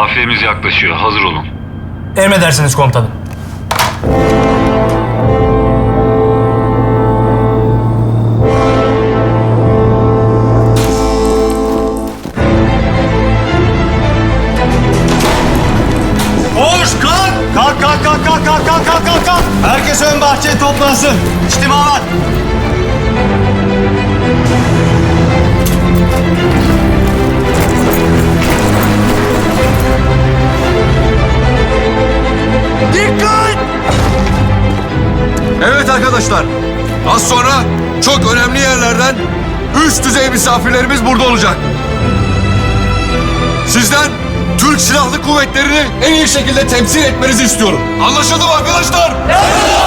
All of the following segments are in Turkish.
Kafilemiz yaklaşıyor. Hazır olun. Emredersiniz komutanım. Koş kalk! Kalk kalk kalk kalk kalk kalk kalk kalk! Herkes ön bahçeye toplansın. İçtima var. Arkadaşlar. Az sonra çok önemli yerlerden üst düzey misafirlerimiz burada olacak. Sizden Türk Silahlı Kuvvetleri'ni en iyi şekilde temsil etmenizi istiyorum. Anlaşıldı mı arkadaşlar? Geriye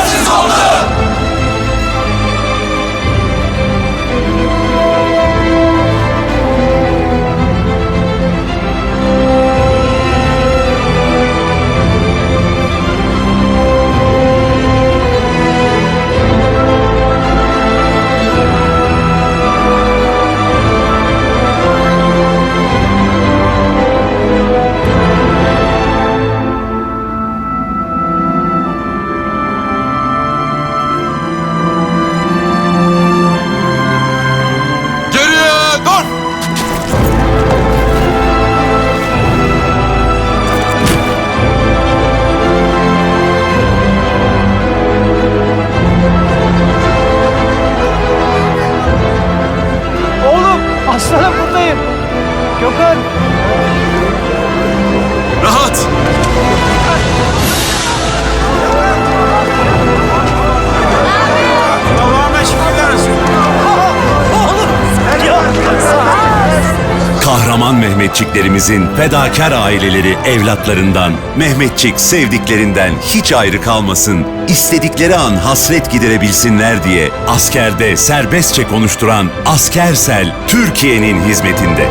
Kahraman Mehmetçiklerimizin fedakar aileleri evlatlarından, Mehmetçik sevdiklerinden hiç ayrı kalmasın, istedikleri an hasret giderebilsinler diye askerde serbestçe konuşturan Askersel Türkiye'nin hizmetinde.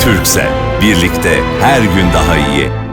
Türksel, birlikte her gün daha iyi.